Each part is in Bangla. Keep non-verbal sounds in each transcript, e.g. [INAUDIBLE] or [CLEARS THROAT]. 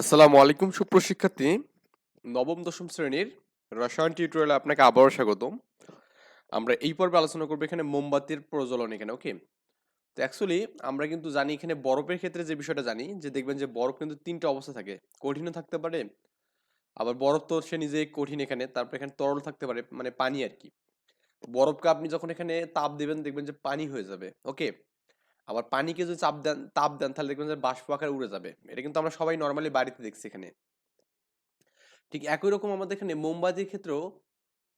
আসসালামু আলাইকুম সুপ্রশিক্ষার্থী নবম, দশম শ্রেণির রসায়ন টিউটোরিয়ালে আপনাকে আবারও স্বাগতম। আমরা এই পর্বে আলোচনা করব এখানে মোমবাতির প্রজ্বলন এখানে ওকে তো অ্যাকচুয়ালি আমরা কিন্তু জানি এখানে বরফের ক্ষেত্রে যে বিষয়টা জানি, যে দেখবেন যে বরফ কিন্তু তিনটা অবস্থা থাকে। কঠিনও থাকতে পারে, আবার বরফ তো সে নিজেই কঠিন এখানে, তারপর এখানে তরল থাকতে পারে মানে পানি আর কি। বরফকে আপনি যখন এখানে তাপ দেবেন, দেখবেন যে পানি হয়ে যাবে ওকে আবার পানিকে যদি চাপ দেন, তাপ দেন, তাহলে দেখবেন যে বাষ্প আকারে উড়ে যাবে। এটা কিন্তু আমরা সবাই নর্মালি বাড়িতে দেখছি এখানে। ঠিক একই রকম আমাদের এখানে মোমবাতির ক্ষেত্রেও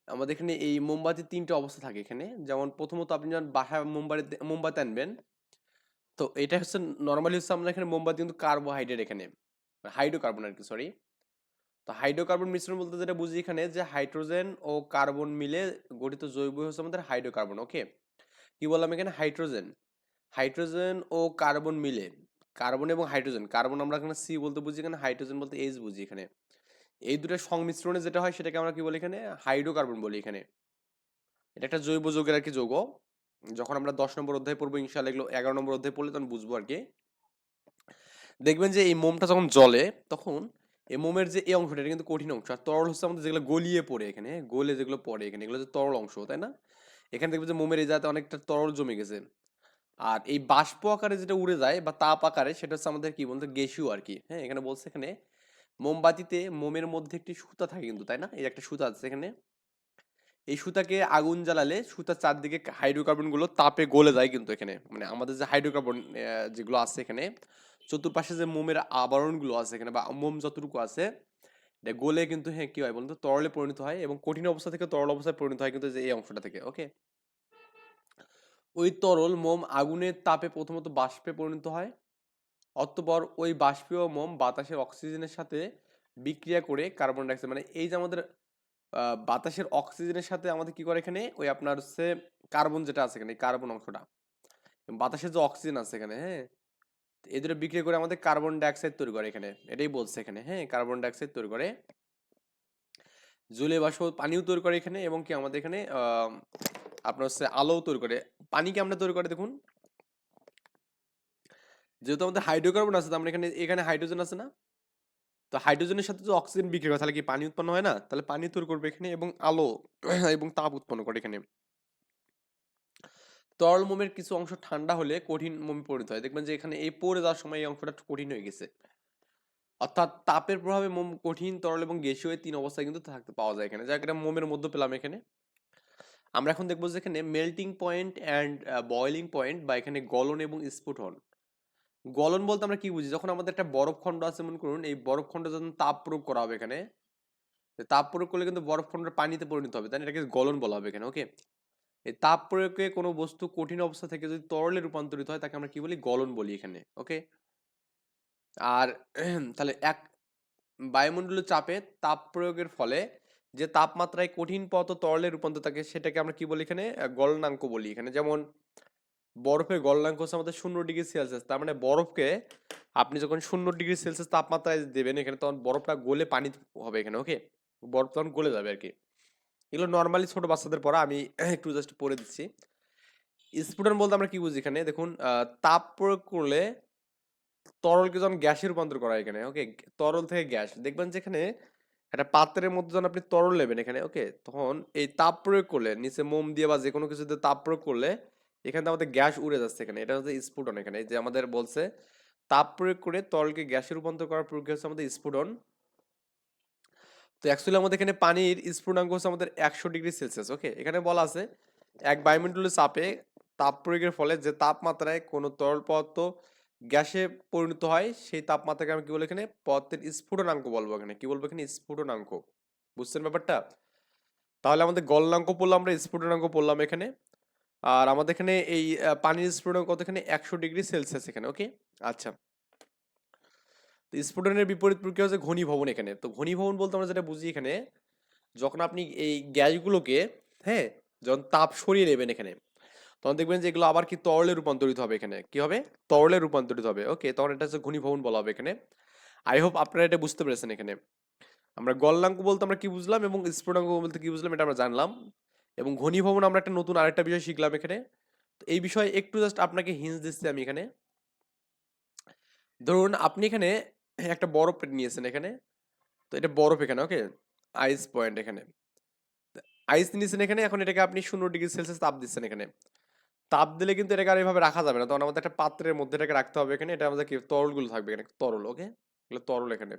আমাদের এখানে এই মোমবাতির তিনটে অবস্থা থাকে এখানে। যেমন প্রথমত আপনি যখন বাসায় মোমবাতি মোমবাতি আনবেন, তো এটা হচ্ছে নর্মালি হচ্ছে আমরা এখানে মোমবাতি কিন্তু কার্বোহাইড্রেট এখানে। হাইড্রোকার্বন আর কি সরি তো হাইড্রোকার্বন মিশ্রণ বলতে যেটা বুঝি এখানে যে হাইড্রোজেন ও কার্বন মিলে গঠিত জৈব হচ্ছে আমাদের হাইড্রোকার্বন ওকে কি বললাম এখানে? হাইড্রোজেন হাইড্রোজেন ও কার্বন মিলে, কার্বন এবং হাইড্রোজেন, কার্বন আমরা এখানে সি বলতে বুঝি, এখানে হাইড্রোজেন বলতে এইচ বুঝি এখানে। এই দুটোর সংমিশ্রণে যেটা হয় সেটাকে আমরা কি বলি এখানে? হাইড্রোকার্বন বলি এখানে। এটা একটা জৈব যৌগের আর কি যৌগ। যখন আমরা দশ নম্বর অধ্যায় পড়ব ইনশাল্লাহ এগুলো এগারো নম্বর অধ্যায় পড়লে তখন বুঝব আর কি দেখবেন যে এই মোমটা যখন জ্বলে, তখন এই মোমের যে এই অংশটা, এটা কিন্তু কঠিন অংশ। আর তরল হচ্ছে আমাদের যেগুলো গলিয়ে পড়ে এখানে, গলে যেগুলো পড়ে এখানে, এগুলো হচ্ছে তরল অংশ, তাই না? এখানে দেখবেন যে মোমের এই জায়গাতে অনেকটা তরল জমে গেছে। আর এই বাষ্প আকারে যেটা উড়ে যায় বা তাপ আকারে, সেটা হচ্ছে আমাদের কি বলতে গেসিও আর কি। হ্যাঁ এখানে বলছে এখানে মোমবাতিতে মোমের মধ্যে একটি সুতা থাকে কিন্তু, তাই না? এই একটা সুতা আছে এখানে। এই সুতাকে আগুন জ্বালালে সুতার চারদিকে হাইড্রোকার্বনগুলো তাপে গলে যায় কিন্তু এখানে। মানে আমাদের যে হাইড্রোকার্বন যেগুলো আছে এখানে, চতুর্পাশে যে মোমের আবরণগুলো আছে এখানে বা মোম যতটুকু আছে গলে কিন্তু হ্যাঁ কি হয় বলতো, তরলে পরিণত হয় এবং কঠিন অবস্থা থেকে তরল অবস্থায় পরিণত হয় কিন্তু যে এই অংশটা থেকে ওকে ওই তরল মোম আগুনের তাপে প্রথমত বাষ্পে পরিণত হয়। অতঃপর ওই বাষ্পীয় মোম বাতাসের অক্সিজেনের সাথে বিক্রিয়া করে কার্বন ডাইঅক্সাইড মানে এই যে আমাদের বাতাসের অক্সিজেনের সাথে আমাদের কি করে এখানে? ওই আপনার হচ্ছে কার্বন যেটা আছে এখানে কার্বন অংশটা। বাতাসের যে অক্সিজেন আছে এখানে হ্যাঁ? এই দুটো বিক্রিয়া করে আমাদের কার্বন ডাইঅক্সাইড তৈরি করে এখানে। এটাই বলছে এখানে হ্যাঁ? কার্বন ডাইঅক্সাইড তৈরি করে। জলীয় বাষ্প পানিও তৈরি করে এখানে এবং কি আমাদের এখানে আপনার হচ্ছে আলো তৈরি করে। পানি কেমনে তৈরি করে দেখুন? যেহেতু আমাদের হাইড্রোকার্বন আছে মানে এখানে এখানে হাইড্রোজেন আছে না? তো হাইড্রোজেনের সাথে যদি অক্সিজেন বিক্রি হয় তাহলে কি পানি উৎপন্ন হয় না? তাহলে পানি তৈরি করবে এখানে এবং আলো [CLEARS THROAT] এবং তাপ উৎপন্ন করে এখানে। তরল মোমের কিছু অংশ ঠান্ডা হলে কঠিন মোমে পরিণত হয়। দেখবেন যে এখানে এই পড়ে যাওয়ার সময় এই অংশটা কঠিন হয়ে গেছে। অর্থাৎ তাপের প্রভাবে মোম কঠিন, তরল এবং গ্যাসীয় তিন অবস্থায় কিন্তু থাকতে, পাওয়া যায় এখানে। যা একটা মোমের মধ্যে পেলাম এখানে। আমরা এখন দেখব যে এখানে melting point and boiling point বা এখানে গলন এবং স্ফুটন। গলন বলতে আমরা কি বুঝি? যখন আমাদের একটা বরফ খণ্ড আছে, মনে করুন, এই বরফ খণ্ড যখন তাপ প্রয়োগ করা হবে এখানে তাপ প্রয়োগ করলে কিন্তু বরফ খণ্ডটা পানিতে পরিণত হবে। তাই? এটাকে গলন বলা হবে এখানে ওকে এই তাপ প্রয়োগে কোনো বস্তু কঠিন অবস্থা থেকে যদি তরলে রূপান্তরিত হয়, তাকে আমরা কি বলি? গলন বলি এখানে ওকে আর, [CLEARS THROAT] তাহলে এক বায়ুমণ্ডলীয় চাপে তাপ প্রয়োগের ফলে যে তাপমাত্রায় কঠিন পদার্থ তরলে রূপান্তর থাকে সেটাকে আমরা কি বলি এখানে? গলনাঙ্ক বলি এখানে। যেমন বরফের গলনাঙ্ক হচ্ছে আমাদের শূন্য ডিগ্রি সেলসিয়াস। তার মানে বরফকে আপনি যখন শূন্য ডিগ্রি সেলসিয়াস তাপমাত্রায় দেবেন এখানে, তখন বরফটা গলে পানি হবে এখানে ওকে বরফ তখন গলে যাবে আর কি এগুলো নর্মালি ছোট বাচ্চাদের পড়া, আমি [CLEARS THROAT] একটু জাস্ট পড়ে দিচ্ছি। স্ফুটন বলতে আমরা কি বুঝি এখানে? দেখুন তাপ প্রয়োগ করলে তরলকে যখন গ্যাসে রূপান্তর করা এখানে ওকে তরল থেকে গ্যাস। দেখবেন যেখানে একটা পাত্রের মধ্যে যখন আপনি তরল নেবেন এখানে ওকে তখন এই তাপ প্রয়োগ করলে, নিচে মোম দিয়ে বা যে কোনো কিছুতে তাপ প্রয়োগ করলে, এখানে আমাদের গ্যাস উড়ে যাচ্ছে এখানে। এটা হচ্ছে স্ফুটন এখানে যে আমাদের বলছে, তাপ প্রয়োগ করে তরলকে গ্যাসে রূপান্তর করার প্রক্রিয়া হচ্ছে আমাদের স্ফুটন। তো অ্যাকচুয়ালি আমাদের এখানে পানির স্ফুটনাঙ্ক হচ্ছে আমাদের একশো ডিগ্রি সেলসিয়াস ওকে এখানে বলা আছে, এক বায়ুমণ্ডলের চাপে তাপ প্রয়োগের ফলে যে তাপমাত্রায় কোনো তরল পদার্থ গ্যাসে পরিণত হয়, সেই তাপমাত্রাকে আমি কি বলব এখানে? পদার্থের স্ফুটনাঙ্ক বলব এখানে। কি বলব এখানে? স্ফুটনাঙ্ক। বুঝছেন ব্যাপারটা? তাহলে আমাদের গলনাঙ্ক পড়লাম, আমরা স্ফুটনাঙ্ক পড়লাম এখানে। আর আমাদের এখানে এই পানির স্ফুটনাঙ্ক কত এখানে? একশো ডিগ্রি সেলসিয়াস এখানে, ওকে? আচ্ছা। তো স্ফুটনের বিপরীত প্রক্রিয়া হচ্ছে ঘনীভবন এখানে। তো ঘনীভবন বলতে আমরা যেটা বুঝি এখানে, যখন আপনি এই গ্যাসগুলোকে হ্যাঁ যখন তাপ সরিয়ে নেবেন এখানে তখন দেখবেন যে এগুলো আবার কি তরলে রূপান্তরিত হবে এখানে। কি হবে? তরলে রূপান্তরিত হবে। ওকে তখন এটা হচ্ছে ঘনীভবন বলা হবে এখানে। আই হোপ আপনারা এটা বুঝতে পেরেছেন এখানে। আমরা গলনাঙ্ক বলতে আমরা কি বুঝলাম এবং স্ফুটনাঙ্ক বলতে কি বুঝলাম এটা আমরা জানলাম। এবং ঘনীভবন আমরা একটা নতুন আরেকটা বিষয় শিখলাম এখানে। তো এই বিষয়ে একটু জাস্ট আপনাকে হিন্স দিচ্ছি আমি এখানে। ধরুন আপনি এখানে একটা বরফ নিয়েছেন এখানে। তো এটা বরফ এখানে, ওকে? আইস পয়েন্ট এখানে। আইস নিয়েছেন এখানে, এখন এটাকে আপনি শূন্য ডিগ্রি সেলসিয়াস তাপ দিচ্ছেন এখানে। তাপ দিলে কিন্তু এটাকে আর এইভাবে রাখা যাবে না। তখন আমাদের একটা পাত্রের মধ্যে এটাকে রাখতে হবে এখানে। এটা আমাদের তরলগুলো থাকবে এখানে। তরল, ওকে? এগুলো তরল এখানে।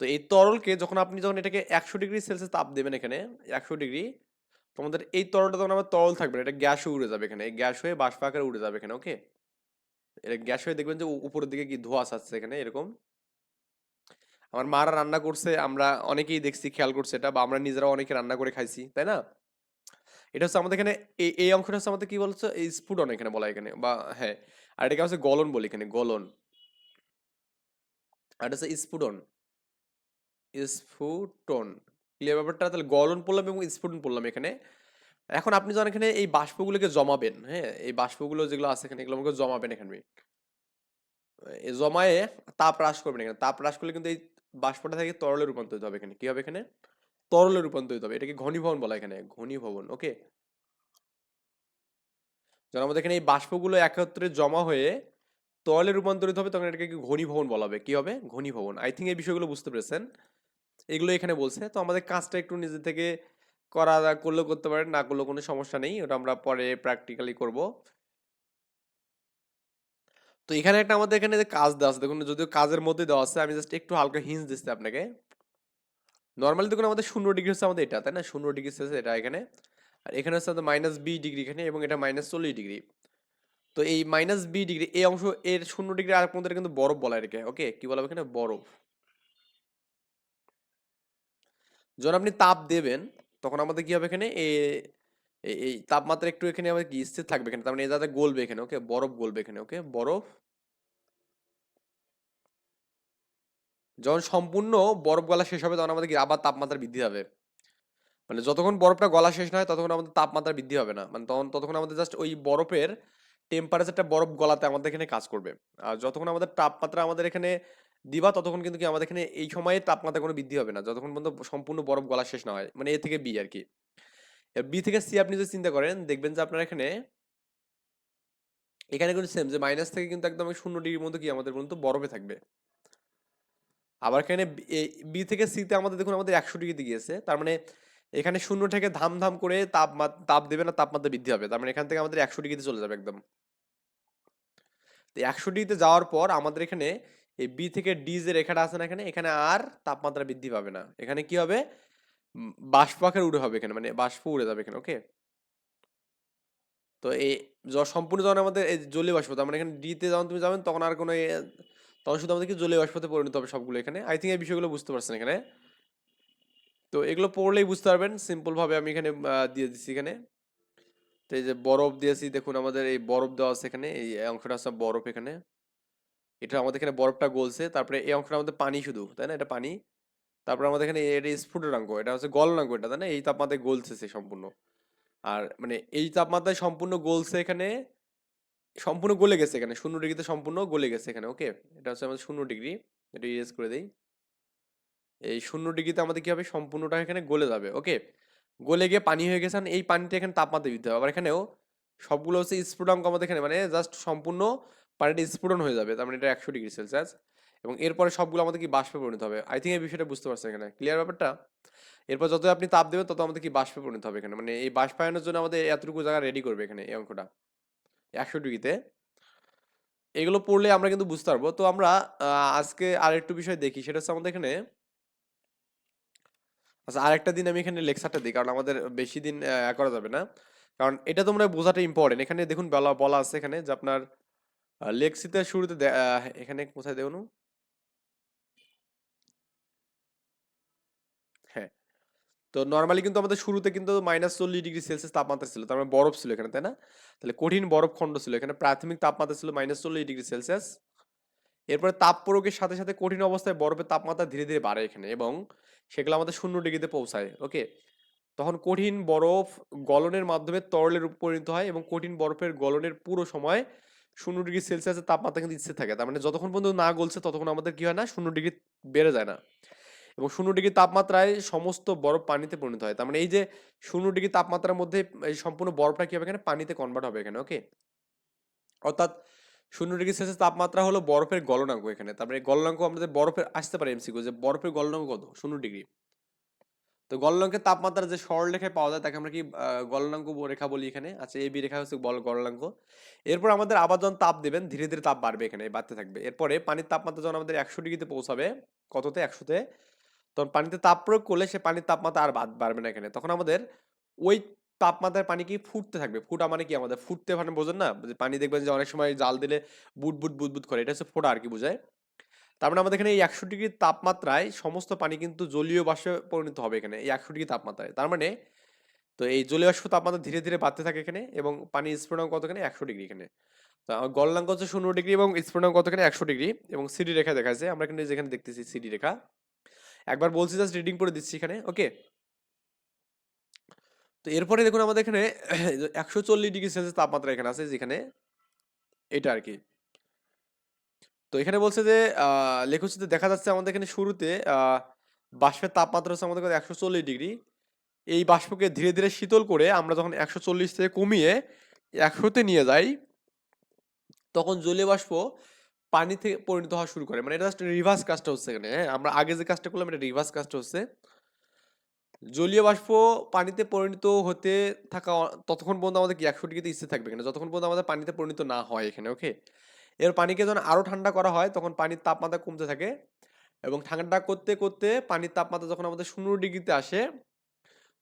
তো এই তরলকে যখন আপনি যখন এটাকে একশো ডিগ্রি সেলসিয়াস তাপ দেবেন এখানে, একশো ডিগ্রি, তোমাদের এই তরলটা তখন আমার তরল থাকবে এটা গ্যাস হয়ে উড়ে যাবে এখানে। এই গ্যাস হয়ে বাষ্প আকারে উড়ে যাবে এখানে, ওকে? এটা গ্যাস হয়ে দেখবেন যে উপরের দিকে কি ধোঁয়া আসছে এখানে, এরকম। আমার মারা রান্না করছে, আমরা অনেকেই দেখছি, খেয়াল করছে এটা, বা আমরা নিজেরাও অনেকে রান্না করে খাইছি, তাই না? এটা হচ্ছে আমাদের এখানে এই অংশটা হচ্ছে আমাদের কি বলছে? এই স্ফুটন এখানে বলা এখানে, বা হ্যাঁ আর এটাকে হচ্ছে গলন বলি এখানে, গলন। আর এটা হচ্ছে স্ফুটন। স্ফুটন। ক্লিয়ার ব্যাপারটা? তাহলে গলন পড়লাম এবং স্ফুটন পড়লাম এখানে। এখন আপনি যখন এখানে এই বাষ্পগুলোকে জমাবেন হ্যাঁ এই বাষ্পগুলো যেগুলো আছে এখানে, এগুলো আমাকে জমাবেন এখানে জমায়ে তাপ হ্রাস করবেন এখানে। তাপ হ্রাস করলে কিন্তু এই বাষ্পটা থেকে তরলে রূপান্তরিত হবে এখানে। কি হবে এখানে? তরলে রূপান্তরিত হবে। এটাকে ঘনীভবন বলা এখানে। ঘনীভবন ওকে যখন আমাদের এখানে এই বাষ্পগুলো একত্রে জমা হয়ে তরলে রূপান্তরিত হবে, তখন এটাকে ঘনীভবন বলা হবে। কি হবে? ঘনীভবন। আই থিঙ্ক এই বিষয়গুলো বুঝতে পেরেছেন। এগুলো এখানে বলছে। তো আমাদের কাজটা একটু নিজে থেকে করা, করলেও করতে পারেন, না করলেও কোনো সমস্যা নেই। ওটা আমরা পরে প্র্যাকটিক্যালি করব। তো এখানে একটা আমাদের এখানে কাজ দেওয়া আছে, দেখুন, যদিও কাজের মধ্যে দেওয়া আছে, আমি জাস্ট একটু হালকা হিন্স দিচ্ছি আপনাকে। নর্মালি দেখুন আমাদের শূন্য ডিগ্রি হচ্ছে আমাদের এটা, তাই না? শূন্য ডিগ্রি হচ্ছে এটা এখানে। আর এখানে হচ্ছে আমাদের মাইনাস বি ডিগ্রি এখানে এবং এটা মাইনাস চল্লিশ ডিগ্রি তো এই মাইনাস বি ডিগ্রি এই অংশ, এর শূন্য ডিগ্রি আর মধ্যে কিন্তু বরফ বলা এটাকে ওকে কি বলা এখানে? বরফ। যখন আপনি তাপ দেবেন, তখন আমাদের কি হবে এখানে? এই তাপমাত্রা একটু এখানে আমাদের কি স্থির থাকবে এখানে, তার মানে এ যাতে গলবে এখানে ওকে বরফ গলবে এখানে ওকে বরফ যখন সম্পূর্ণ বরফ গলা শেষ হবে, তখন আমাদের আবার তাপমাত্রা বৃদ্ধি হবে মানে যতক্ষণ বরফটা গলা শেষ না হয় ততক্ষণ আমাদের তাপমাত্রা বৃদ্ধি হবে না। মানে তখন, ততক্ষণ আমাদের জাস্ট ওই বরফের টেম্পারেচারটা বরফ গলাতে আমাদের এখানে কাজ করবে। আর যতক্ষণ আমাদের তাপমাত্রা আমাদের এখানে দিবা, ততক্ষণ কিন্তু কি আমাদের এখানে এই সময়ে তাপমাত্রা কোনো বৃদ্ধি হবে না। যতক্ষণ পর্যন্ত সম্পূর্ণ বরফ গলা শেষ না হয়। মানে এ থেকে বি আর কি। বি থেকে সি আপনি যদি চিন্তা করেন, দেখবেন যে আপনার এখানে এখানে কিন্তু সেম যে মাইনাস থেকে কিন্তু একদম শূন্য ডিগ্রির মধ্যে কি আমাদের পর্যন্ত বরফে থাকবে। আবার এখানে বি থেকে সিতে আমাদের দেখুন আমাদের একশো ডিগ্রিতে গিয়েছে। তার মানে এখানে শূন্য থেকে ধাম ধাম করে তাপ তাপ দেবে না, তাপমাত্রা বৃদ্ধি হবে। তার মানে এখান থেকে আমাদের একশো ডিগ্রিতে চলে যাবে একদম। তো একশো ডিগ্রিতে যাওয়ার পর আমাদের এখানে এই বি থেকে ডি যে রেখাটা আছে না এখানে এখানে আর তাপমাত্রা বৃদ্ধি পাবে না। এখানে কি হবে? বাষ্প আকারে উড়ে হবে এখানে মানে বাষ্প উড়ে যাবে এখানে ওকে তো এই সম্পূর্ণ যখন আমাদের এই জলীয় বাষ্প, তার মানে এখানে ডিতে যখন তুমি যাবেন তখন আর কোনো তখন শুধু আমাদের কি জলীয় বাষ্পতে পরিণত হবে সবগুলো এখানে। আই থিঙ্ক এই বিষয়গুলো বুঝতে পারছেন এখানে। তো এগুলো পড়লেই বুঝতে পারবেন, সিম্পলভাবে আমি এখানে দিয়ে দিচ্ছি এখানে। তো এই যে বরফ দিয়েছি দেখুন আমাদের এই বরফ দেওয়া আছে এখানে, এই অংশটা আছে বরফ এখানে। এটা আমাদের এখানে বরফটা গলছে, তারপরে এই অংশটা আমাদের পানি শুধু, তাই না? এটা পানি। তারপরে আমাদের এখানে এটা স্ফুটনাঙ্ক, এটা হচ্ছে গলনাঙ্ক এটা, তাই না? এই তাপমাত্রায় গলছে সে সম্পূর্ণ। আর মানে এই তাপমাত্রায় সম্পূর্ণ গলছে এখানে সম্পূর্ণ গলে গেছে এখানে। শূন্য ডিগ্রিতে সম্পূর্ণ গলে গেছে এখানে ওকে এটা হচ্ছে আমাদের শূন্য ডিগ্রি। এটা ইরেজ করে দেই। এই শূন্য ডিগ্রিতে আমাদের কি হবে? সম্পূর্ণটা এখানে গলে যাবে ওকে গলে গিয়ে পানি হয়ে গেছে এই পানিতে এখানে তাপমাত্রা বৃদ্ধি হবে। আবার এখানেও সবগুলো হচ্ছে স্ফুটনাঙ্ক আমাদের এখানে মানে জাস্ট সম্পূর্ণ পানিটা স্ফুটন হয়ে যাবে, তার মানে এটা একশো ডিগ্রি সেলসিয়াস এবং এরপরে সবগুলো আমাদের কি বাষ্পে পরিণত হবে? আই থিঙ্ক এই বিষয়টা বুঝতে পারছেন এখানে। ক্লিয়ার ব্যাপারটা? এরপর যত আপনি তাপ দেবেন, তত আমাদের কি বাষ্পে পরিণত হবে এখানে। মানে এই বাষ্পায়নের জন্য আমাদের এতটুকু জায়গা রেডি করবে এখানে এই অঙ্কটা একশো ডিগ্রিতে। এগুলো পড়লে আমরা কিন্তু বুঝতে পারব। তো আমরা আজকে আর একটু বিষয় দেখি। সেটা হচ্ছে আমাদের এখানে আচ্ছা আরেকটা দিন আমি এখানে লেকচারটা দিই। কারণ আমাদের বেশি দিন করা যাবে না। কারণ এটা তোমরা বোঝাটা ইম্পর্টেন্ট এখানে দেখুন বলা বলা আছে এখানে যে আপনার লেক্সিতে শুরুতে এখানে কোথায় দেখুন হ্যাঁ তো নর্মালি কিন্তু আমাদের শুরুতে কিন্তু মাইনাস চল্লিশ ডিগ্রি সেলসিয়াস তাপমাত্রা ছিল, তার মানে বরফ ছিল এখানে, তাই না? তাহলে কঠিন বরফ খণ্ড ছিল, এখানে প্রাথমিক তাপমাত্রা ছিল মাইনাস চল্লিশ ডিগ্রি সেলসিয়াস এরপরে তাপ প্রয়োগের সাথে সাথে কঠিন অবস্থায় বরফের তাপমাত্রা ধীরে ধীরে বাড়ে এখানে এবং সেগুলো আমাদের শূন্য ডিগ্রিতে পৌঁছায় ওকে তখন কঠিন বরফ গলনের মাধ্যমে তরলে রূপ পরিণত হয় এবং কঠিন বরফের গলনের পুরো সময় শূন্য ডিগ্রি সেলসিয়াসের তাপমাত্রা কিন্তু স্থির থাকে, তার মানে যতক্ষণ পর্যন্ত না গলছে ততক্ষণ আমাদের কি হয় না? শূন্য ডিগ্রি বেড়ে যায় না। এবং শূন্য ডিগ্রি তাপমাত্রায় সমস্ত বরফ পানিতে পরিণত হয়। তার মানে এই যে শূন্য ডিগ্রি তাপমাত্রার মধ্যে, এই সম্পূর্ণ বরফটা কি হবে এখানে? পানিতে কনভার্ট হবে এখানে ওকে অর্থাৎ শূন্য ডিগ্রি সেলসিয়াস তাপমাত্রা হলো বরফের গলনাঙ্ক এখানে। তারপরে এই গলনাঙ্ক আমাদের বরফের, আসতে পারে এমসিকিউ যে বরফের গলনাঙ্ক কত? শূন্য ডিগ্রি। তো গলনাঙ্কের তাপমাত্রা যে সরলরেখায় পাওয়া যায়, তাকে আমরা কি গলনাঙ্ক রেখা বলি এখানে? আচ্ছা এই বি রেখা হচ্ছে বল গলনাঙ্ক। এরপর আমাদের আবার যখন তাপ দেবেন, ধীরে ধীরে তাপ বাড়বে এখানে, বাড়তে থাকবে। এরপরে পানির তাপমাত্রা যখন আমাদের একশো ডিগ্রিতে পৌঁছাবে, কততে? একশোতে তখন পানিতে তাপ প্রয়োগ করলে সে পানির তাপমাত্রা আর বাদ- বাড়বে না এখানে। তখন আমাদের ওই তাপমাত্রায় পানি কি ফুটতে থাকবে? ফুটা মানে কি আমাদের? ফুটতে মানে বোঝেন না? যে পানি দেখবেন যে অনেক সময় জাল দিলে বুট বুট বুট বুট করে। এটা হচ্ছে ফোটা আর কি বোঝায়। তার মানে আমাদের এখানে এই একশো ডিগ্রি তাপমাত্রায় সমস্ত পানি কিন্তু জলীয় বাষ্পে পরিণত হবে এখানে, এই একশো ডিগ্রি তাপমাত্রায়। তার মানে তো এই জলীয় বাষ্প তাপমাত্রা ধীরে ধীরে বাড়তে থাকে এখানে এবং পানির কত এখানে? একশো ডিগ্রি এখানে। তো গলনাঙ্ক হচ্ছে শূন্য ডিগ্রি এবং স্ফুটনাঙ্ক কত এখানে? একশো ডিগ্রি এবং সিডি রেখা দেখাচ্ছে আমরা কিন্তু যেখানে দেখতেছি সিডি রেখা। একবার বলছি জাস্ট রিডিং করে দিচ্ছি এখানে ওকে তো এরপরে দেখুন আমাদের এখানে [COUGHS] একশো চল্লিশ ডিগ্রি সেলসিয়াস তাপমাত্রা এখানে আছে, যেখানে এটা আর কি তো এখানে বলছে যে লেখচিত্রে দেখা যাচ্ছে আমাদের এখানে শুরুতে বাষ্পের তাপমাত্রা হচ্ছে আমাদের একশো চল্লিশ ডিগ্রি। এই বাষ্পকে ধীরে ধীরে শীতল করে আমরা যখন একশো চল্লিশ থেকে কমিয়ে একশোতে নিয়ে যাই, তখন জলীয় বাষ্প পানিতে পরিণত হওয়া শুরু করে। মানে এটা জাস্ট রিভার্স কাজটা হচ্ছে এখানে হ্যাঁ? আমরা আগে যে কাজটা করলাম, এটা রিভার্স কাজটা হচ্ছে। জলীয় বাষ্প পানিতে পরিণত হতে থাকা ততক্ষণ পর্যন্ত আমাদের কি একশো ডিগ্রিতে স্থির থাকবে এখানে যতক্ষণ পর্যন্ত আমাদের পানিতে পরিণত না হয় এখানে ওকে এর পানিকে যখন আরও ঠান্ডা করা হয়, তখন পানির তাপমাত্রা কমতে থাকে এবং ঠান্ডা করতে করতে পানির তাপমাত্রা যখন আমাদের শূন্য ডিগ্রিতে আসে,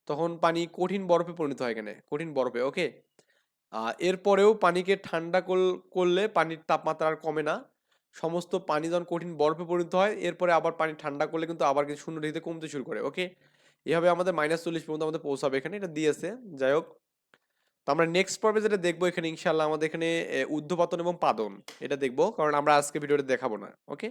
তখন পানি কঠিন বরফে পরিণত হয় এখানে, কঠিন বরফে ওকে এরপরেও পানিকে ঠান্ডা করলে পানির তাপমাত্রা আর কমে না। সমস্ত পানি যখন কঠিন বরফে পরিণত হয়, এরপরে আবার পানি ঠান্ডা করলে কিন্তু আবার কিন্তু শূন্য ডিগ্রিতে কমতে শুরু করে ওকে এভাবে আমাদের মাইনাস চল্লিশ পর্যন্ত আমাদের পৌঁছাবে এখানে, এটা দিয়েছে, যাই হোক। তো আমরা নেক্সট পর্বে যেটা দেখব এখানে ইনশাল্লাহ আমাদের এখানে উদ্ধপাতন এবং পাদন, এটা দেখব, কারণ আমরা আজকে ভিডিওটা দেখাবো না ওকে